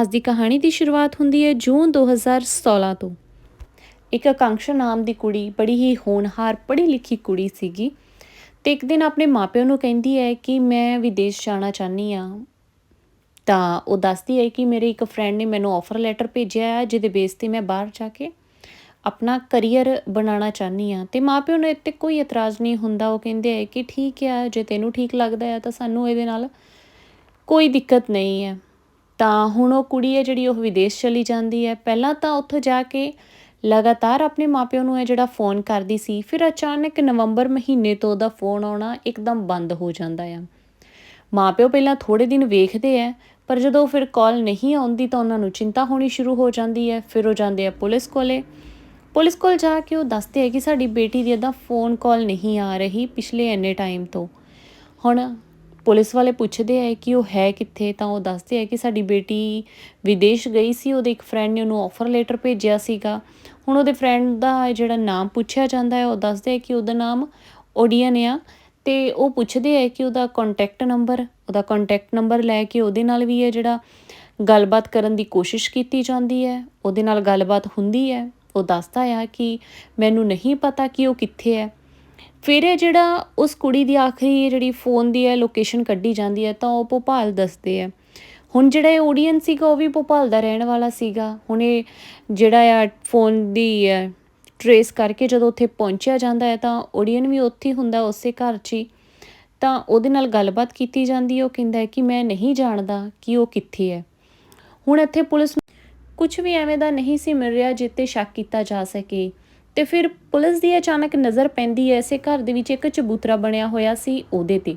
ਅੱਜ ਦੀ ਕਹਾਣੀ ਦੀ ਸ਼ੁਰੂਆਤ ਹੁੰਦੀ ਹੈ ਜੂਨ 2016 ਤੋਂ। ਇੱਕ ਆਕਾਂक्षा ਨਾਮ ਦੀ ਕੁੜੀ ਬੜੀ ਹੀ ਹੋਣਹਾਰ ਪੜ੍ਹੀ ਲਿਖੀ ਕੁੜੀ ਸੀਗੀ ਤੇ ਇੱਕ ਦਿਨ ਆਪਣੇ ਮਾਪਿਆਂ ਨੂੰ ਕਹਿੰਦੀ ਹੈ ਕਿ ਮੈਂ ਵਿਦੇਸ਼ ਜਾਣਾ ਚਾਹਨੀ ਆ ਤਾਂ ਉਹ ਦੱਸਦੀ ਹੈ ਕਿ ਮੇਰੇ ਇੱਕ ਫਰੈਂਡ ਨੇ ਮੈਨੂੰ ਆਫਰ ਲੈਟਰ ਭੇਜਿਆ ਹੈ, ਜਿਹਦੇ ਬੇਸ ਤੇ ਮੈਂ ਬਾਹਰ ਜਾ ਕੇ ਆਪਣਾ ਕੈਰੀਅਰ ਬਣਾਉਣਾ ਚਾਹਨੀ ਆ ਤੇ ਮਾਪਿਓ ਨੂੰ ਇੱਥੇ ਕੋਈ ਇਤਰਾਜ਼ ਨਹੀਂ ਹੁੰਦਾ। ਉਹ ਕਹਿੰਦੇ ਆ ਕਿ ਠੀਕ ਆ ਜੇ ਤੈਨੂੰ ਠੀਕ ਲੱਗਦਾ ਹੈ ਤਾਂ ਸਾਨੂੰ ਇਹਦੇ ਨਾਲ ਕੋਈ ਦਿੱਕਤ ਨਹੀਂ ਹੈ। ਤਾਂ ਹੁਣ ਉਹ ਕੁੜੀ ਹੈ ਜਿਹੜੀ ਉਹ ਵਿਦੇਸ਼ ਚਲੀ ਜਾਂਦੀ ਹੈ। ਪਹਿਲਾਂ ਤਾਂ ਉੱਥੇ ਜਾ ਕੇ ਲਗਾਤਾਰ ਆਪਣੇ ਮਾਪਿਆਂ ਨੂੰ ਇਹ ਜਿਹੜਾ ਫੋਨ ਕਰਦੀ ਸੀ, ਫਿਰ ਅਚਾਨਕ ਨਵੰਬਰ ਮਹੀਨੇ ਤੋਂ ਉਹਦਾ ਫੋਨ ਆਉਣਾ ਇੱਕਦਮ ਬੰਦ ਹੋ ਜਾਂਦਾ ਆ। ਮਾਪਿਓ ਪਹਿਲਾਂ ਥੋੜੇ ਦਿਨ ਵੇਖਦੇ ਆ, ਪਰ ਜਦੋਂ ਫਿਰ ਕਾਲ ਨਹੀਂ ਆਉਂਦੀ ਤਾਂ ਉਹਨਾਂ ਨੂੰ ਚਿੰਤਾ ਹੋਣੀ ਸ਼ੁਰੂ ਹੋ ਜਾਂਦੀ ਹੈ। ਫਿਰ ਉਹ ਜਾਂਦੇ ਆ ਪੁਲਿਸ ਕੋਲੇ। ਪੁਲਿਸ ਕੋਲ ਜਾ ਕੇ ਉਹ ਦੱਸਦੇ ਆ ਕਿ ਸਾਡੀ ਬੇਟੀ ਦੀ ਇਹਦਾ ਫੋਨ ਕਾਲ ਨਹੀਂ ਆ ਰਹੀ ਪਿਛਲੇ ਇੰਨੇ ਟਾਈਮ ਤੋਂ। ਹੁਣ ਪੁਲਿਸ ਵਾਲੇ ਪੁੱਛਦੇ ਆ ਕਿ ਉਹ ਹੈ ਕਿੱਥੇ, ਤਾਂ ਉਹ ਦੱਸਦੇ ਆ ਕਿ ਸਾਡੀ ਬੇਟੀ ਵਿਦੇਸ਼ ਗਈ ਸੀ, ਉਹਦੇ ਇੱਕ ਫਰੈਂਡ ਨੇ ਉਹਨੂੰ ਆਫਰ ਲੈਟਰ ਭੇਜਿਆ ਸੀਗਾ। ਹੁਣ ਉਹਦੇ ਫਰੈਂਡ ਦਾ ਜਿਹੜਾ ਨਾਮ ਪੁੱਛਿਆ ਜਾਂਦਾ ਹੈ, ਉਹ ਦੱਸਦੇ ਆ ਕਿ ਉਹਦਾ ਨਾਮ ਓਡੀਅਨ ਆ ਤੇ ਉਹ ਪੁੱਛਦੇ ਆ ਕਿ ਉਹਦਾ ਕੰਟੈਕਟ ਨੰਬਰ ਉਹਦਾ ਕੰਟੈਕਟ ਨੰਬਰ ਲੈ ਕੇ ਉਹਦੇ ਨਾਲ ਵੀ ਹੈ ਜਿਹੜਾ ਗੱਲਬਾਤ ਕਰਨ ਦੀ ਕੋਸ਼ਿਸ਼ ਕੀਤੀ ਜਾਂਦੀ ਹੈ, ਉਹਦੇ ਨਾਲ ਗੱਲਬਾਤ ਹੁੰਦੀ ਹੈ। ਉਹ ਦੱਸਦਾ ਆ ਕਿ ਮੈਨੂੰ ਨਹੀਂ ਪਤਾ ਕਿ ਉਹ ਕਿੱਥੇ ਹੈ। ਫਿਰ ਇਹ ਜਿਹੜਾ ਉਸ ਕੁੜੀ ਦੀ ਆਖਰੀ ਜਿਹੜੀ ਫੋਨ ਦੀ ਹੈ ਲੋਕੇਸ਼ਨ ਕੱਢੀ ਜਾਂਦੀ ਹੈ, ਤਾਂ ਉਹ ਭੋਪਾਲ ਦੱਸਦੇ ਆ ਹੁਣ ਜਿਹੜਾ ਇਹ ਆਡੀਅנס ਸੀਗਾ, ਉਹ ਵੀ ਭੋਪਾਲ ਦਾ ਰਹਿਣ ਵਾਲਾ ਸੀਗਾ। ਹੁਣ ਇਹ ਜਿਹੜਾ ਆ ਫੋਨ ਦੀ ਟਰੇਸ ਕਰਕੇ ਜਦੋਂ ਉੱਥੇ ਪਹੁੰਚਿਆ ਜਾਂਦਾ ਹੈ, ਤਾਂ ਆਡੀਅਨ ਵੀ ਉੱਥੇ ਹੁੰਦਾ, ਉਸੇ ਘਰ 'ਚ ਹੀ। ਤਾਂ ਉਹਦੇ ਨਾਲ ਗੱਲਬਾਤ ਕੀਤੀ ਜਾਂਦੀ ਉਹ ਕਹਿੰਦਾ ਹੈ ਕਿ ਮੈਂ ਨਹੀਂ ਜਾਣਦਾ ਕਿ ਉਹ ਕਿੱਥੇ ਹੈ। ਹੁਣ ਇੱਥੇ ਪੁਲਿਸ ਨੂੰ ਕੁਝ ਵੀ ਐਵੇਂ ਦਾ ਨਹੀਂ ਸੀ ਮਿਲ ਰਿਹਾ, ਜਿੱਤੇ ਸ਼ੱਕ ਕੀਤਾ ਜਾ ਸਕੇ। ਤੇ ਫਿਰ ਪੁਲਿਸ ਦੀ ਅਚਾਨਕ ਨਜ਼ਰ ਪੈਂਦੀ ਹੈ, ਇਸੇ ਘਰ ਦੇ ਵਿੱਚ ਇੱਕ ਚਬੂਤਰਾ ਬਣਿਆ ਹੋਇਆ ਸੀ ਉਹਦੇ ਤੇ।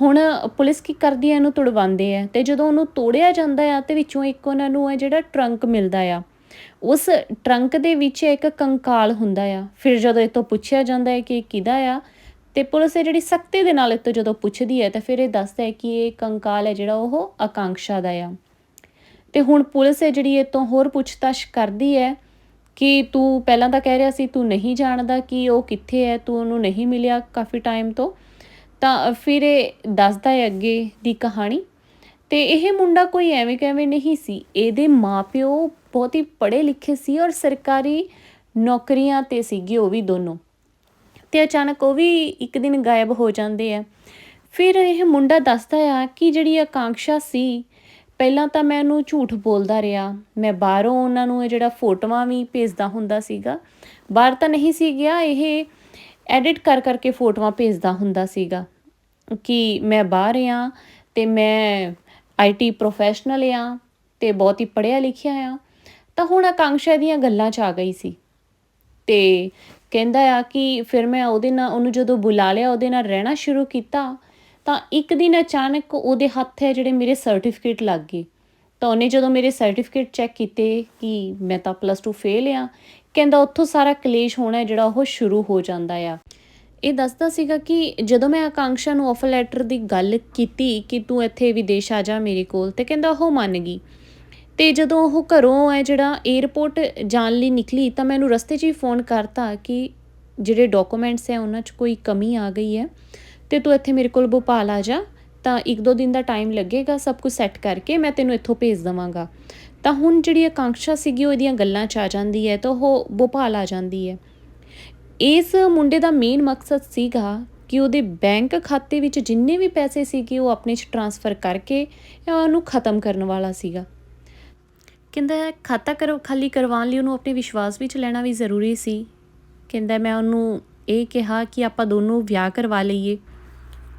ਹੁਣ ਪੁਲਿਸ ਕੀ ਕਰਦੀ ਹੈ, ਇਹਨੂੰ ਤੁੜਵਾਉਂਦੇ ਆ ਤੇ ਜਦੋਂ ਉਹਨੂੰ ਤੋੜਿਆ ਜਾਂਦਾ ਆ ਤੇ ਵਿੱਚੋਂ ਇੱਕ ਉਹਨਾਂ ਨੂੰ ਹੈ ਜਿਹੜਾ ਟਰੰਕ ਮਿਲਦਾ ਆ, ਉਸ ਟਰੰਕ ਦੇ ਵਿੱਚ ਇੱਕ ਕੰਕਾਲ ਹੁੰਦਾ ਆ। ਫਿਰ ਜਦੋਂ ਇਹ ਤੋਂ ਪੁੱਛਿਆ ਜਾਂਦਾ ਹੈ ਕਿ ਇਹ ਕਿਹਦਾ ਆ, ਤੇ ਪੁਲਿਸ ਇਹ ਜਿਹੜੀ ਸਖਤੀ ਦੇ ਨਾਲ ਇਹ ਤੋਂ ਜਦੋਂ ਪੁੱਛਦੀ ਹੈ, ਤਾਂ ਫਿਰ ਇਹ ਦੱਸਦਾ ਹੈ ਕਿ ਇਹ ਕੰਕਾਲ ਹੈ ਜਿਹੜਾ ਉਹ ਆਕਾਂਕਸ਼ਾ ਦਾ ਆ। ਤੇ ਹੁਣ ਪੁਲਿਸ ਹੈ ਜਿਹੜੀ ਇਹ ਤੋਂ ਹੋਰ ਪੁੱਛਤਾਛ ਕਰਦੀ ਹੈ ਕਿ ਤੂੰ ਪਹਿਲਾਂ ਤਾਂ ਕਹਿ ਰਿਹਾ ਸੀ, ਤੂੰ ਨਹੀਂ ਜਾਣਦਾ ਕਿ ਉਹ ਕਿੱਥੇ ਹੈ, ਤੂੰ ਉਹਨੂੰ ਨਹੀਂ ਮਿਲਿਆ ਕਾਫੀ ਟਾਈਮ ਤੋਂ। ਤਾਂ ਫਿਰ ਇਹ ਦੱਸਦਾ ਹੈ ਅੱਗੇ ਦੀ ਕਹਾਣੀ। ਤੇ ਇਹ ਮੁੰਡਾ ਕੋਈ ਐਵੇਂ ਕਿਵੇਂ ਨਹੀਂ ਸੀ। ਇਹਦੇ ਮਾਪਿਓ ਬਹੁਤ ਹੀ ਪੜ੍ਹੇ ਲਿਖੇ ਸੀ ਔਰ ਸਰਕਾਰੀ ਨੌਕਰੀਆਂ ਤੇ ਸੀਗੇ ਉਹ ਵੀ ਦੋਨੋਂ। ਤੇ ਅਚਾਨਕ ਉਹ ਵੀ ਇੱਕ ਦਿਨ ਗਾਇਬ ਹੋ ਜਾਂਦੇ ਆ। ਫਿਰ ਇਹ ਮੁੰਡਾ ਦੱਸਦਾ ਆ ਕਿ ਜਿਹੜੀ ਆਕਾਂक्षा ਸੀ ਪਹਿਲਾਂ ਤਾਂ ਮੈਂ ਉਹਨੂੰ ਝੂਠ ਬੋਲਦਾ ਰਿਹਾ। ਮੈਂ ਬਾਹਰੋਂ ਉਹਨਾਂ ਨੂੰ ਇਹ ਜਿਹੜਾ ਫੋਟੋਆਂ ਵੀ ਭੇਜਦਾ ਹੁੰਦਾ ਸੀਗਾ। ਬਾਹਰ ਤਾਂ ਨਹੀਂ ਸੀ ਗਿਆ, ਇਹ ਐਡਿਟ ਕਰ ਕਰਕੇ ਫੋਟੋਆਂ ਭੇਜਦਾ ਹੁੰਦਾ ਸੀਗਾ ਕਿ ਮੈਂ ਬਾਹਰ ਆ ਤੇ ਮੈਂ ਆਈਟੀ ਪ੍ਰੋਫੈਸ਼ਨਲ ਆ ਤੇ ਬਹੁਤ ਹੀ ਪੜ੍ਹਿਆ ਲਿਖਿਆ ਆ। ਤਾਂ ਹੁਣ ਆਕਾਂਸ਼ਾ ਦੀਆਂ ਗੱਲਾਂ 'ਚ ਆ ਗਈ ਸੀ ਤੇ ਕਹਿੰਦਾ ਆ ਕਿ ਫਿਰ ਮੈਂ ਉਹਦੇ ਨਾਲ, ਉਹਨੂੰ ਜਦੋਂ ਬੁਲਾ ਲਿਆ, ਉਹਦੇ ਨਾਲ ਰਹਿਣਾ ਸ਼ੁਰੂ ਕੀਤਾ ਤਾਂ ਇੱਕ ਦਿਨ ਅਚਾਨਕ ਉਹਦੇ ਹੱਥ ਹੈ ਜਿਹੜੇ ਮੇਰੇ ਸਰਟੀਫਿਕੇਟ ਲੱਗ ਗਏ। ਤਾਂ ਉਹਨੇ ਜਦੋਂ ਮੇਰੇ ਸਰਟੀਫਿਕੇਟ ਚੈੱਕ ਕੀਤੇ ਕਿ ਮੈਂ ਤਾਂ ਪਲੱਸ 2 ਫੇਲ ਆ, ਕਹਿੰਦਾ ਉੱਥੋਂ ਸਾਰਾ ਕਲੇਸ਼ ਹੋਣਾ ਜਿਹੜਾ ਉਹ ਸ਼ੁਰੂ ਹੋ ਜਾਂਦਾ ਆ। ਇਹ ਦੱਸਦਾ ਸੀਗਾ ਕਿ ਜਦੋਂ ਮੈਂ ਆਕਾਂਕਸ਼ਾ ਨੂੰ ਆਫਰ ਲੈਟਰ ਦੀ ਗੱਲ ਕੀਤੀ ਕਿ ਤੂੰ ਇੱਥੇ ਵਿਦੇਸ਼ ਆ ਜਾ ਮੇਰੇ ਕੋਲ, ਤੇ ਕਹਿੰਦਾ ਉਹ ਮੰਨ ਗਈ। ਤੇ ਜਦੋਂ ਉਹ ਘਰੋਂ ਹੈ ਜਿਹੜਾ 에어ਪੋਰਟ ਜਾਣ ਲਈ ਨਿਕਲੀ, ਤਾਂ ਮੈਨੂੰ ਰਸਤੇ 'ਚ ਹੀ ਫੋਨ ਕਰਤਾ ਕਿ ਜਿਹੜੇ ਡਾਕੂਮੈਂਟਸ ਹੈ ਉਹਨਾਂ 'ਚ ਕੋਈ ਕਮੀ ਆ ਗਈ ਹੈ। ਤੇ ਤੂੰ ਇੱਥੇ ਮੇਰੇ ਕੋਲ ਭੋਪਾਲ ਆ ਜਾ। ਤਾਂ ਇੱਕ ਦੋ ਦਿਨ ਦਾ ਟਾਈਮ ਲੱਗੇਗਾ, ਸਭ ਕੁਝ ਸੈੱਟ ਕਰਕੇ ਮੈਂ ਤੈਨੂੰ ਇੱਥੋਂ ਭੇਜ ਦਵਾਂਗਾ। ਤਾਂ ਹੁਣ ਜਿਹੜੀ ਆਕਾਂक्षा ਸੀਗੀ, ਉਹ ਇਹਦੀਆਂ ਗੱਲਾਂ 'ਚ ਆ ਜਾਂਦੀ ਹੈ ਤਾਂ ਉਹ ਭੋਪਾਲ ਆ ਜਾਂਦੀ ਹੈ। ਇਸ ਮੁੰਡੇ ਦਾ ਮੇਨ ਮਕਸਦ ਸੀਗਾ ਕਿ ਉਹਦੇ ਬੈਂਕ ਖਾਤੇ ਵਿੱਚ ਜਿੰਨੇ ਵੀ ਪੈਸੇ ਸੀਗੇ, ਉਹ ਆਪਣੇ 'ਚ ਟਰਾਂਸਫਰ ਕਰਕੇ ਉਹਨੂੰ ਖਤਮ ਕਰਨ ਵਾਲਾ ਸੀਗਾ। ਕਹਿੰਦਾ, ਖਾਤਾ ਕਰੋ, ਖਾਲੀ ਕਰਵਾਉਣ ਲਈ ਉਹਨੂੰ ਆਪਣੇ ਵਿਸ਼ਵਾਸ ਵਿੱਚ ਲੈਣਾ ਵੀ ਜ਼ਰੂਰੀ ਸੀ। ਕਹਿੰਦਾ, ਮੈਂ ਉਹਨੂੰ ਇਹ ਕਿਹਾ ਕਿ ਆਪਾਂ ਦੋਨੋਂ ਵਿਆਹ ਕਰਵਾ ਲਈਏ।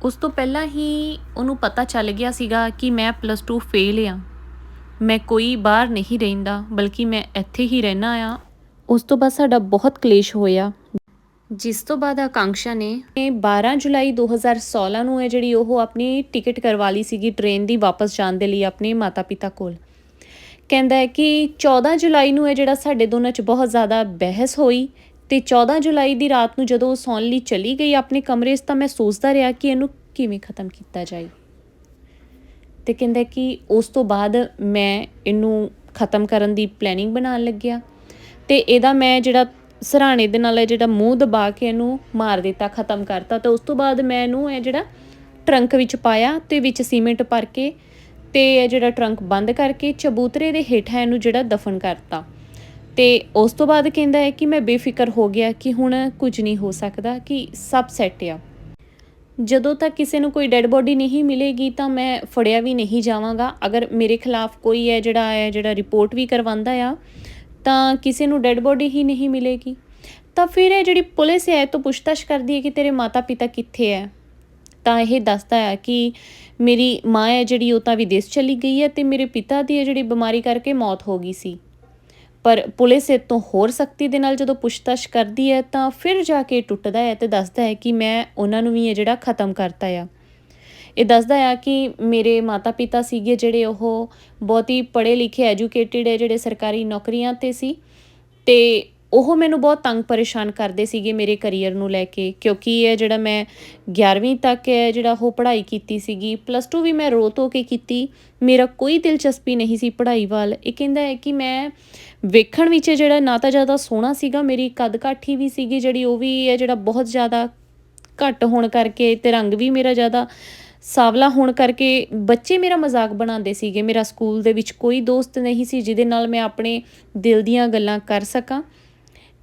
ਉਸ ਤੋਂ ਪਹਿਲਾਂ ਹੀ ਉਹਨੂੰ ਪਤਾ ਚੱਲ ਗਿਆ ਸੀਗਾ ਕਿ ਮੈਂ ਪਲੱਸ 2 ਫੇਲ ਆ। ਮੈਂ ਕੋਈ ਬਾਹਰ ਨਹੀਂ ਰਹਿੰਦਾ, ਬਲਕਿ ਮੈਂ ਇੱਥੇ ਹੀ ਰਹਿਣਾ ਆ। ਉਸ ਤੋਂ ਬਾਅਦ ਸਾਡਾ ਬਹੁਤ ਕਲੇਸ਼ ਹੋਇਆ। ਜਿਸ ਤੋਂ ਬਾਅਦ ਆਕਾਂਸ਼ਾ ਨੇ 12 ਜੁਲਾਈ 2016 ਨੂੰ ਹੈ ਜਿਹੜੀ ਉਹ ਆਪਣੀ ਟਿਕਟ ਕਰਵਾ ਲਈ ਸੀਗੀ ਟ੍ਰੇਨ ਦੀ ਵਾਪਸ ਜਾਣ ਦੇ ਲਈ ਆਪਣੇ ਮਾਤਾ-ਪਿਤਾ ਕੋਲ। ਕਹਿੰਦਾ ਹੈ ਕਿ 14 ਜੁਲਾਈ ਨੂੰ ਹੈ ਜਿਹੜਾ ਸਾਡੇ ਦੋਨਾਂ 'ਚ ਬਹੁਤ ਜ਼ਿਆਦਾ ਬਹਿਸ ਹੋਈ। ਤੇ 14 ਜੁਲਾਈ ਦੀ ਰਾਤ ਨੂੰ ਜਦੋਂ ਉਹ ਸੌਣ ਲਈ ਚਲੀ ਗਈ ਆਪਣੇ ਕਮਰੇ 'ਚ ਤਾਂ ਮੈਂ ਸੋਚਦਾ ਰਿਹਾ ਕਿ ਇਹਨੂੰ ਕਿਵੇਂ ਖਤਮ ਕੀਤਾ ਜਾਏ। ਤੇ ਕਹਿੰਦਾ ਕਿ ਉਸ ਤੋਂ ਬਾਅਦ ਮੈਂ ਇਹਨੂੰ ਖਤਮ ਕਰਨ ਦੀ ਪਲੈਨਿੰਗ ਬਣਾਉਣ ਲੱਗਿਆ। ਤੇ ਇਹਦਾ ਮੈਂ ਜਿਹੜਾ ਸਰਾਣੇ ਦੇ ਨਾਲ ਜਿਹੜਾ ਮੂੰਹ ਦਬਾ ਕੇ ਇਹਨੂੰ ਮਾਰ ਦਿੱਤਾ, ਖਤਮ ਕਰਤਾ। ਤੇ ਉਸ ਤੋਂ ਬਾਅਦ ਮੈਂ ਇਹਨੂੰ ਇਹ ਜਿਹੜਾ ਟਰੰਕ ਵਿੱਚ ਪਾਇਆ ਤੇ ਵਿੱਚ ਸੀਮੈਂਟ ਭਰ ਕੇ ਤੇ ਇਹ ਜਿਹੜਾ ਟਰੰਕ ਬੰਦ ਕਰਕੇ ਚਬੂਤਰੇ ਦੇ ਹੇਠਾਂ ਇਹਨੂੰ ਜਿਹੜਾ ਦਫਨ ਕਰਤਾ। ਤੇ ਉਸ ਤੋਂ ਬਾਅਦ ਕਹਿੰਦਾ ਹੈ ਕਿ ਮੈਂ ਬੇਫਿਕਰ ਹੋ ਗਿਆ ਕਿ ਹੁਣ ਕੁਝ ਨਹੀਂ ਹੋ ਸਕਦਾ, ਕਿ ਸਭ ਸੈੱਟ ਆ। ਜਦੋਂ ਤੱਕ ਕਿਸੇ ਨੂੰ ਕੋਈ ਡੈੱਡ ਬੋਡੀ ਨਹੀਂ ਮਿਲੇਗੀ ਤਾਂ ਮੈਂ ਫੜਿਆ ਵੀ ਨਹੀਂ ਜਾਵਾਂਗਾ। ਅਗਰ ਮੇਰੇ ਖਿਲਾਫ ਕੋਈ ਹੈ ਜਿਹੜਾ ਹੈ, ਜਿਹੜਾ ਰਿਪੋਰਟ ਵੀ ਕਰਵਾਉਂਦਾ ਆ, ਤਾਂ ਕਿਸੇ ਨੂੰ ਡੈੱਡ ਬੋਡੀ ਹੀ ਨਹੀਂ ਮਿਲੇਗੀ। ਤਾਂ ਫਿਰ ਇਹ ਜਿਹੜੀ ਪੁਲਿਸ ਹੈ, ਇਹ ਤੋਂ ਪੁੱਛਤਾਛ ਕਰਦੀ ਹੈ ਕਿ ਤੇਰੇ ਮਾਤਾ ਪਿਤਾ ਕਿੱਥੇ ਹੈ? ਤਾਂ ਇਹ ਦੱਸਦਾ ਹੈ ਕਿ ਮੇਰੀ ਮਾਂ ਹੈ ਜਿਹੜੀ, ਉਹ ਤਾਂ ਵਿਦੇਸ਼ ਚਲੀ ਗਈ ਹੈ ਤੇ ਮੇਰੇ ਪਿਤਾ ਦੀ ਹੈ ਜਿਹੜੀ ਬਿਮਾਰੀ ਕਰਕੇ ਮੌਤ ਹੋ ਗਈ ਸੀ। ਪਰ ਪੁਲਿਸ ਇਹ ਤੋਂ ਹੋਰ ਸਖਤੀ ਦੇ ਨਾਲ ਜਦੋਂ ਪੁੱਛਤਾਛ ਕਰਦੀ ਹੈ ਤਾਂ ਫਿਰ ਜਾ ਕੇ ਟੁੱਟਦਾ ਹੈ ਤੇ ਦੱਸਦਾ ਹੈ ਕਿ ਮੈਂ ਉਹਨਾਂ ਨੂੰ ਵੀ ਇਹ ਜਿਹੜਾ ਖਤਮ ਕਰਤਾ ਆ। ਇਹ ਦੱਸਦਾ ਆ ਕਿ ਮੇਰੇ ਮਾਤਾ-ਪਿਤਾ ਸੀਗੇ ਜਿਹੜੇ ਉਹ ਬਹੁਤ ਹੀ ਪੜ੍ਹੇ ਲਿਖੇ ਐਜੂਕੇਟਿਡ ਹੈ ਜਿਹੜੇ ਸਰਕਾਰੀ ਨੌਕਰੀਆਂ ਤੇ ਸੀ ਤੇ ਉਹ ਮੈਨੂੰ ਬਹੁਤ ਤੰਗ ਪਰੇਸ਼ਾਨ ਕਰਦੇ ਸੀਗੇ ਮੇਰੇ ਕੈਰੀਅਰ ਨੂੰ ਲੈ ਕੇ, ਕਿਉਂਕਿ ਇਹ ਜਿਹੜਾ ਮੈਂ 11ਵੀਂ ਤੱਕ ਹੈ ਜਿਹੜਾ ਉਹ ਪੜ੍ਹਾਈ ਕੀਤੀ ਸੀਗੀ ਪਲੱਸ 2 ਵੀ ਮੈਂ ਰੋ ਧੋ ਕੇ ਕੀਤੀ, ਮੇਰਾ ਕੋਈ ਦਿਲਚਸਪੀ ਨਹੀਂ ਸੀ ਪੜ੍ਹਾਈ ਵੱਲ। ਇਹ ਕਹਿੰਦਾ ਹੈ ਕਿ ਮੈਂ ਵੇਖਣ ਵਿੱਚ ਜਿਹੜਾ ਨਾ ਤਾਂ ਜ਼ਿਆਦਾ ਸੋਹਣਾ ਸੀਗਾ, ਮੇਰੀ ਕੱਦ ਕਾਠੀ ਵੀ ਸੀਗੀ ਜਿਹੜੀ ਉਹ ਵੀ ਹੈ ਜਿਹੜਾ ਬਹੁਤ ਜ਼ਿਆਦਾ ਘੱਟ ਹੋਣ ਕਰਕੇ ਤੇ ਰੰਗ ਵੀ ਮੇਰਾ ਜ਼ਿਆਦਾ ਸਾਵਲਾ ਹੋਣ ਕਰਕੇ ਬੱਚੇ ਮੇਰਾ ਮਜ਼ਾਕ ਬਣਾਉਂਦੇ ਸੀਗੇ। ਮੇਰਾ ਸਕੂਲ ਦੇ ਵਿੱਚ ਕੋਈ ਦੋਸਤ ਨਹੀਂ ਸੀ ਜਿਹਦੇ ਨਾਲ ਮੈਂ ਆਪਣੇ ਦਿਲ ਦੀਆਂ ਗੱਲਾਂ ਕਰ ਸਕਾਂ।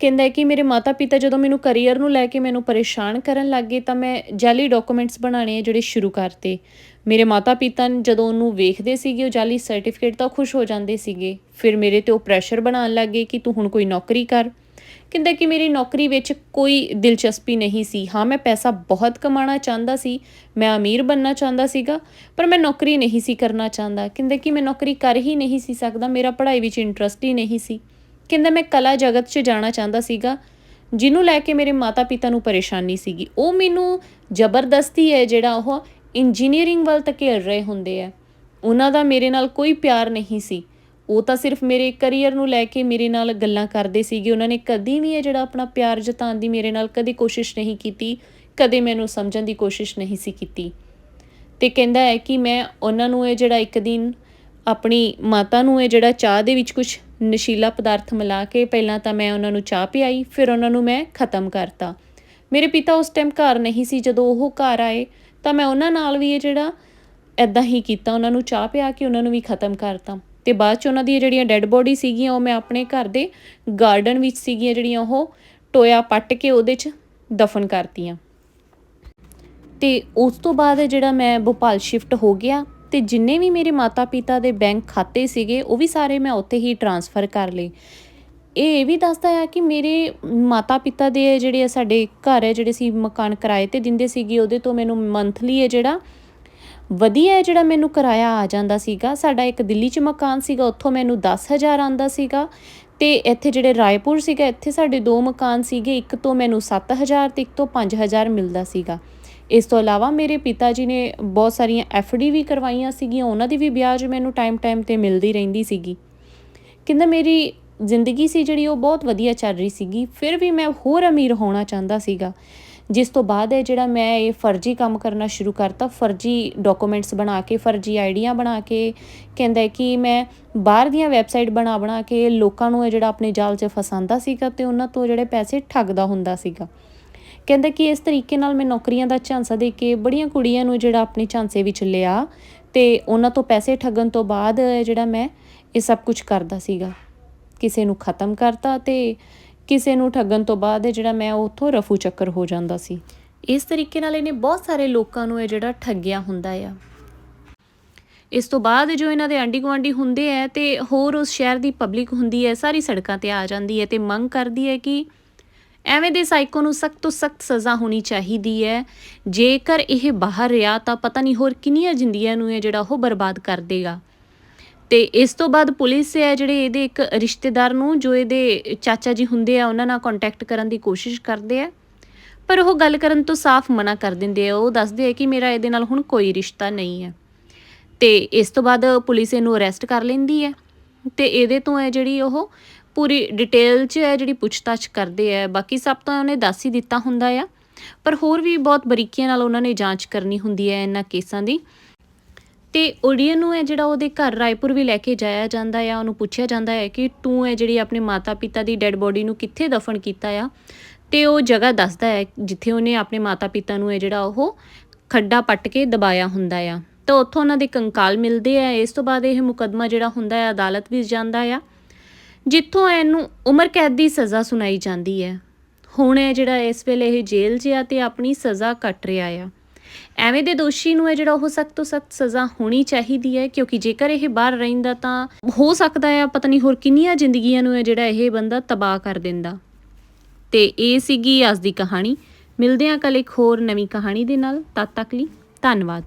ਕਹਿੰਦਾ ਹੈ ਕਿ ਮੇਰੇ ਮਾਤਾ-ਪਿਤਾ ਜਦੋਂ ਮੈਨੂੰ ਕੈਰੀਅਰ ਨੂੰ ਲੈ ਕੇ ਮੈਨੂੰ ਪਰੇਸ਼ਾਨ ਕਰਨ ਲੱਗੇ ਤਾਂ ਮੈਂ ਜਾਲੀ ਡਾਕੂਮੈਂਟਸ ਬਣਾਉਣੇ ਆ ਜਿਹੜੇ ਸ਼ੁਰੂ ਕਰਤੇ। ਮੇਰੇ ਮਾਤਾ-ਪਿਤਾ ਜਦੋਂ ਉਹਨੂੰ ਵੇਖਦੇ ਸੀਗੇ, ਉਹ ਜਾਲੀ ਸਰਟੀਫਿਕੇਟ ਤਾਂ ਖੁਸ਼ ਹੋ ਜਾਂਦੇ ਸੀਗੇ। ਫਿਰ ਮੇਰੇ ਤੇ ਉਹ ਪ੍ਰੈਸ਼ਰ ਬਣਾਉਣ ਲੱਗੇ ਕਿ ਤੂੰ ਹੁਣ ਕੋਈ ਨੌਕਰੀ ਕਰ। ਕਹਿੰਦਾ ਕਿ ਮੇਰੀ ਨੌਕਰੀ ਵਿੱਚ ਕੋਈ ਦਿਲਚਸਪੀ ਨਹੀਂ ਸੀ। ਹਾਂ, ਮੈਂ ਪੈਸਾ ਬਹੁਤ ਕਮਾਉਣਾ ਚਾਹੁੰਦਾ ਸੀ, ਮੈਂ ਅਮੀਰ ਬੰਨਣਾ ਚਾਹੁੰਦਾ ਸੀਗਾ, ਪਰ ਮੈਂ ਨੌਕਰੀ ਨਹੀਂ ਸੀ ਕਰਨਾ ਚਾਹੁੰਦਾ। ਕਹਿੰਦਾ ਕਿ ਮੈਂ ਨੌਕਰੀ ਕਰ ਹੀ ਨਹੀਂ ਸੀ ਸਕਦਾ, ਮੇਰਾ ਪੜ੍ਹਾਈ ਵਿੱਚ ਇੰਟਰਸਟ ਹੀ ਨਹੀਂ ਸੀ। ਕਹਿੰਦਾ ਮੈਂ ਕਲਾ ਜਗਤ 'ਚ ਜਾਣਾ ਚਾਹੁੰਦਾ ਸੀਗਾ, ਜਿਹਨੂੰ ਲੈ ਕੇ ਮੇਰੇ ਮਾਤਾ-ਪਿਤਾ ਨੂੰ ਪਰੇਸ਼ਾਨੀ ਸੀਗੀ। ਉਹ ਮੈਨੂੰ ਜ਼ਬਰਦਸਤੀ ਹੈ ਜਿਹੜਾ ਉਹ ਇੰਜੀਨੀਅਰਿੰਗ ਵੱਲ ਧਕੇਲ ਰਹੇ ਹੁੰਦੇ ਆ। ਉਹਨਾਂ ਦਾ ਮੇਰੇ ਨਾਲ ਕੋਈ ਪਿਆਰ ਨਹੀਂ ਸੀ। ਉਹ ਤਾਂ ਸਿਰਫ ਮੇਰੇ ਕੈਰੀਅਰ ਨੂੰ ਲੈ ਕੇ ਮੇਰੇ ਨਾਲ ਗੱਲਾਂ ਕਰਦੇ ਸੀਗੇ। ਉਹਨਾਂ ਨੇ ਕਦੀ ਵੀ ਇਹ ਜਿਹੜਾ ਆਪਣਾ ਪਿਆਰ ਜਤਾਉਣ ਦੀ ਮੇਰੇ ਨਾਲ ਕਦੀ ਕੋਸ਼ਿਸ਼ ਨਹੀਂ ਕੀਤੀ, ਕਦੇ ਮੈਨੂੰ ਸਮਝਣ ਦੀ ਕੋਸ਼ਿਸ਼ ਨਹੀਂ ਸੀ ਕੀਤੀ। ਤੇ ਕਹਿੰਦਾ ਹੈ ਕਿ ਮੈਂ ਉਹਨਾਂ ਨੂੰ ਇਹ ਜਿਹੜਾ ਇੱਕ ਦਿਨ ਆਪਣੀ ਮਾਤਾ ਨੂੰ ਇਹ ਜਿਹੜਾ ਚਾਹ ਦੇ ਵਿੱਚ ਕੁਝ ਨਸ਼ੀਲਾ ਪਦਾਰਥ ਮਿਲਾ ਕੇ ਪਹਿਲਾਂ ਤਾਂ ਮੈਂ ਉਹਨਾਂ ਨੂੰ ਚਾਹ ਪਿਆਈ, ਫਿਰ ਉਹਨਾਂ ਨੂੰ ਮੈਂ ਖਤਮ ਕਰਤਾ। ਮੇਰੇ ਪਿਤਾ ਉਸ ਟਾਈਮ ਘਰ ਨਹੀਂ ਸੀ, ਜਦੋਂ ਉਹ ਘਰ ਆਏ, ਤਾਂ ਮੈਂ ਉਹਨਾਂ ਨਾਲ ਵੀ ਇਹ ਜਿਹੜਾ ਐਦਾਂ ਹੀ ਕੀਤਾ, ਉਹਨਾਂ ਨੂੰ ਚਾਹ ਪਿਆ ਕੇ ਉਹਨਾਂ ਨੂੰ ਵੀ ਖਤਮ ਕਰਤਾ। ਤੇ ਬਾਅਦ ਚ ਉਹਨਾਂ ਦੀਆਂ ਜਿਹੜੀਆਂ ਡੈੱਡ ਬੋਡੀ ਸੀਗੀਆਂ, ਉਹ ਮੈਂ ਆਪਣੇ ਘਰ ਦੇ ਗਾਰਡਨ ਵਿੱਚ ਸੀਗੀਆਂ, ਜਿਹੜੀਆਂ ਉਹ ਟੋਇਆ ਪੱਟ ਕੇ ਉਹਦੇ 'ਚ ਦਫਨ ਕਰਤੀਆਂ। ਤੇ ਉਸ ਤੋਂ ਬਾਅਦ ਜਿਹੜਾ ਮੈਂ ਭੋਪਾਲ ਸ਼ਿਫਟ ਹੋ ਗਿਆ ਤੇ ਜਿੰਨੇ ਵੀ ਮੇਰੇ ਮਾਤਾ-ਪਿਤਾ ਦੇ ਬੈਂਕ ਖਾਤੇ ਸੀਗੇ, ਉਹ ਵੀ ਸਾਰੇ ਮੈਂ ਉੱਥੇ ਹੀ ਟ੍ਰਾਂਸਫਰ ਕਰ ਲਏ। ਇਹ ਇਹ ਵੀ ਦੱਸਦਾ ਆ ਕਿ ਮੇਰੇ ਮਾਤਾ-ਪਿਤਾ ਦੇ ਜਿਹੜੇ ਆ, ਸਾਡੇ ਘਰ ਹੈ ਜਿਹੜੇ ਸੀ ਮਕਾਨ ਕਿਰਾਏ ਤੇ ਦਿੰਦੇ ਸੀਗੇ, ਉਹਦੇ ਤੋਂ ਮੈਨੂੰ ਮੰਥਲੀ ਹੈ ਜਿਹੜਾ ਵਧੀਆ ਜਿਹੜਾ ਮੈਨੂੰ ਕਿਰਾਇਆ ਆ ਜਾਂਦਾ ਸੀਗਾ। ਸਾਡਾ ਇੱਕ ਦਿੱਲੀ 'ਚ ਮਕਾਨ ਸੀਗਾ, ਉੱਥੋਂ ਮੈਨੂੰ 10000 ਆਂਦਾ ਸੀਗਾ। ਤੇ ਇੱਥੇ ਜਿਹੜੇ ਰਾਏਪੁਰ ਸੀਗਾ, ਇੱਥੇ ਸਾਡੇ ਦੋ ਮਕਾਨ ਸੀਗੇ, ਇੱਕ ਤੋਂ ਮੈਨੂੰ 7000 ਤੇ ਇੱਕ ਤੋਂ 5000 ਮਿਲਦਾ ਸੀਗਾ। ਇਸ ਤੋਂ ਇਲਾਵਾ ਮੇਰੇ ਪਿਤਾ ਜੀ ਨੇ ਬਹੁਤ ਸਾਰੀਆਂ ਐਫਡੀ ਵੀ ਕਰਵਾਈਆਂ ਸੀਗੀਆਂ, ਉਹਨਾਂ ਦੀ ਵੀ ਵਿਆਜ ਮੈਨੂੰ ਟਾਈਮ ਟਾਈਮ ਤੇ ਮਿਲਦੀ ਰਹਿੰਦੀ ਸੀਗੀ। ਕਹਿੰਦਾ ਮੇਰੀ ਜ਼ਿੰਦਗੀ ਸੀ ਜਿਹੜੀ ਉਹ ਬਹੁਤ ਵਧੀਆ ਚੱਲ ਰਹੀ ਸੀਗੀ, ਫਿਰ ਵੀ ਮੈਂ ਹੋਰ ਅਮੀਰ ਹੋਣਾ ਚਾਹੁੰਦਾ ਸੀਗਾ। ਜਿਸ ਤੋਂ ਬਾਅਦ ਹੈ ਜਿਹੜਾ ਮੈਂ ਇਹ ਫਰਜ਼ੀ ਕੰਮ ਕਰਨਾ ਸ਼ੁਰੂ ਕਰਤਾ, ਫਰਜ਼ੀ ਡਾਕੂਮੈਂਟਸ ਬਣਾ ਕੇ, ਫਰਜ਼ੀ ਆਈਡੀਆਂ ਬਣਾ ਕੇ, ਕਹਿੰਦਾ ਕਿ ਮੈਂ ਬਾਹਰ ਦੀਆਂ ਵੈਬਸਾਈਟ ਬਣਾ ਬਣਾ ਕੇ ਲੋਕਾਂ ਨੂੰ ਇਹ ਜਿਹੜਾ ਆਪਣੇ ਜਾਲ 'ਚ ਫਸਾਉਂਦਾ ਸੀਗਾ ਤੇ ਉਹਨਾਂ ਤੋਂ ਜਿਹੜੇ ਪੈਸੇ ਠੱਗਦਾ ਹੁੰਦਾ ਸੀਗਾ। ਕਹਿੰਦਾ ਕਿ ਇਸ ਤਰੀਕੇ ਨਾਲ ਮੈਂ ਨੌਕਰੀਆਂ ਦਾ ਝਾਂਸਾ ਦੇ ਕੇ ਬੜੀਆਂ ਕੁੜੀਆਂ ਨੂੰ ਜਿਹੜਾ ਆਪਣੇ ਝਾਂਸੇ ਵਿੱਚ ਲਿਆ ਤੇ ਉਹਨਾਂ ਤੋਂ ਪੈਸੇ ਠੱਗਣ ਤੋਂ ਬਾਅਦ ਜਿਹੜਾ ਮੈਂ ਇਹ ਸਭ ਕੁਝ ਕਰਦਾ ਸੀਗਾ। ਕਿਸੇ ਨੂੰ ਖਤਮ ਕਰਤਾ ਤੇ ਕਿਸੇ ਨੂੰ ਠੱਗਣ ਤੋਂ ਬਾਅਦ ਜਿਹੜਾ ਮੈਂ ਉੱਥੋਂ ਰਫੂ ਚੱਕਰ ਹੋ ਜਾਂਦਾ ਸੀ। ਇਸ ਤਰੀਕੇ ਨਾਲ ਇਹਨੇ ਬਹੁਤ ਸਾਰੇ ਲੋਕਾਂ ਨੂੰ ਇਹ ਜਿਹੜਾ ਠੱਗਿਆ ਹੁੰਦਾ ਆ। ਇਸ ਤੋਂ ਬਾਅਦ ਜੋ ਇਹਨਾਂ ਦੇ ਆਂਢੀ ਗੁਆਂਢੀ ਹੁੰਦੇ ਆ ਤੇ ਹੋਰ ਉਸ ਸ਼ਹਿਰ ਦੀ ਪਬਲਿਕ ਹੁੰਦੀ ਹੈ, ਸਾਰੀ ਸੜਕਾਂ ਤੇ ਆ ਜਾਂਦੀ ਹੈ ਤੇ ਮੰਗ ਕਰਦੀ ਹੈ ਕਿ ਐਵੇਂ ਦੇ ਸਾਈਕੋ ਨੂੰ ਸਖਤ ਤੋਂ ਸਖਤ ਸਜ਼ਾ ਹੋਣੀ ਚਾਹੀਦੀ ਹੈ। ਜੇਕਰ ਇਹ ਬਾਹਰ ਰਿਹਾ ਤਾਂ ਪਤਾ ਨਹੀਂ ਹੋਰ ਕਿੰਨੀਆਂ ਜ਼ਿੰਦਗੀਆਂ ਨੂੰ ਇਹ ਜਿਹੜਾ ਉਹ ਬਰਬਾਦ ਕਰ ਦੇਗਾ। ਤੇ ਇਸ ਤੋਂ ਬਾਅਦ ਪੁਲਿਸ ਹੈ ਜਿਹੜੇ ਇਹਦੇ ਇੱਕ ਰਿਸ਼ਤੇਦਾਰ ਨੂੰ, ਜੋ ਇਹਦੇ ਚਾਚਾ ਜੀ ਹੁੰਦੇ ਆ, ਉਹਨਾਂ ਨਾਲ ਕੰਟੈਕਟ ਕਰਨ ਦੀ ਕੋਸ਼ਿਸ਼ ਕਰਦੇ ਆ। ਪਰ ਉਹ ਗੱਲ ਕਰਨ ਤੋਂ ਸਾਫ਼ ਮਨਾ ਕਰ ਦਿੰਦੇ ਆ। ਉਹ ਦੱਸਦੇ ਆ ਕਿ ਮੇਰਾ ਇਹਦੇ ਨਾਲ ਹੁਣ ਕੋਈ ਰਿਸ਼ਤਾ ਨਹੀਂ ਹੈ। ਤੇ ਇਸ ਤੋਂ ਬਾਅਦ ਪੁਲਿਸ ਇਹਨੂੰ ਅਰੈਸਟ ਕਰ ਲੈਂਦੀ ਹੈ। ਤੇ ਇਹਦੇ ਤੋਂ ਹੈ ਜਿਹੜੀ ਉਹ ਪੂਰੀ ਡਿਟੇਲ 'ਚ ਹੈ, ਜਿਹੜੀ ਪੁੱਛਤਾਛ ਕਰਦੇ ਆ। ਬਾਕੀ ਸਭ ਤਾਂ ਉਹਨੇ ਦੱਸ ਹੀ ਦਿੱਤਾ ਹੁੰਦਾ ਆ। ਪਰ ਹੋਰ ਵੀ ਬਹੁਤ ਬਰੀਕੀਆਂ ਨਾਲ ਉਹਨਾਂ ਨੇ ਜਾਂਚ ਕਰਨੀ ਹੁੰਦੀ ਹੈ ਇਹਨਾਂ ਕੇਸਾਂ ਦੀ। ਤੇ ਓਡੀਅਨ ਨੂੰ ਹੈ ਜਿਹੜਾ ਉਹਦੇ ਘਰ ਰਾਏਪੁਰ ਵੀ ਲੈ ਕੇ ਜਾਇਆ ਜਾਂਦਾ ਆ, ਉਹਨੂੰ ਪੁੱਛਿਆ ਜਾਂਦਾ ਹੈ ਕਿ ਤੂੰ ਹੈ ਜਿਹੜੀ ਆਪਣੇ ਮਾਤਾ-ਪਿਤਾ ਦੀ ਡੈੱਡ ਬੋਡੀ ਨੂੰ ਕਿੱਥੇ ਦਫਨ ਕੀਤਾ ਆ? ਤੇ ਉਹ ਜਗ੍ਹਾ ਦੱਸਦਾ ਹੈ, ਜਿੱਥੇ ਉਹਨੇ ਆਪਣੇ ਮਾਤਾ-ਪਿਤਾ ਨੂੰ ਹੈ ਜਿਹੜਾ ਉਹ ਖੱਡਾ ਪੱਟ ਕੇ ਦਬਾਇਆ ਹੁੰਦਾ ਆ। ਤਾਂ ਉੱਥੋਂ ਉਹਨਾਂ ਦੇ ਕੰਕਾਲ ਮਿਲਦੇ ਆ। ਇਸ ਤੋਂ ਬਾਅਦ ਇਹ ਮੁਕੱਦਮਾ ਜਿਹੜਾ ਹੁੰਦਾ ਹੈ, ਅਦਾਲਤ ਵਿੱਚ ਜਾਂਦਾ ਆ। ਜਿੱਥੋਂ ਇਹਨੂੰ ਉਮਰ ਕੈਦ ਦੀ ਸਜ਼ਾ ਸੁਣਾਈ ਜਾਂਦੀ ਹੈ। ਹੁਣ ਇਹ ਜਿਹੜਾ ਇਸ ਵੇਲੇ ਇਹ ਜੇਲ੍ਹ 'ਚ ਆ ਤੇ ਆਪਣੀ ਸਜ਼ਾ ਕੱਟ ਰਿਹਾ ਆ। ਐਵੇਂ ਦੇ ਦੋਸ਼ੀ ਨੂੰ ਹੈ ਜਿਹੜਾ ਉਹ ਸਖਤ ਤੋਂ ਸਖਤ ਸਜ਼ਾ ਹੋਣੀ ਚਾਹੀਦੀ ਹੈ, ਕਿਉਂਕਿ ਜੇਕਰ ਇਹ ਬਾਹਰ ਰਹਿੰਦਾ ਤਾਂ ਹੋ ਸਕਦਾ ਹੈ ਪਤਾ ਨਹੀਂ ਹੋਰ ਕਿੰਨੀਆਂ ਜ਼ਿੰਦਗੀਆਂ ਨੂੰ ਹੈ ਜਿਹੜਾ ਇਹ ਬੰਦਾ ਤਬਾਹ ਕਰ ਦਿੰਦਾ। ਤੇ ਇਹ ਸੀਗੀ ਅੱਜ ਦੀ ਕਹਾਣੀ। ਮਿਲਦੇ ਹਾਂ ਕੱਲ ਇੱਕ ਹੋਰ ਨਵੀਂ ਕਹਾਣੀ ਦੇ ਨਾਲ। ਤਦ ਤੱਕ ਲਈ ਧੰਨਵਾਦ।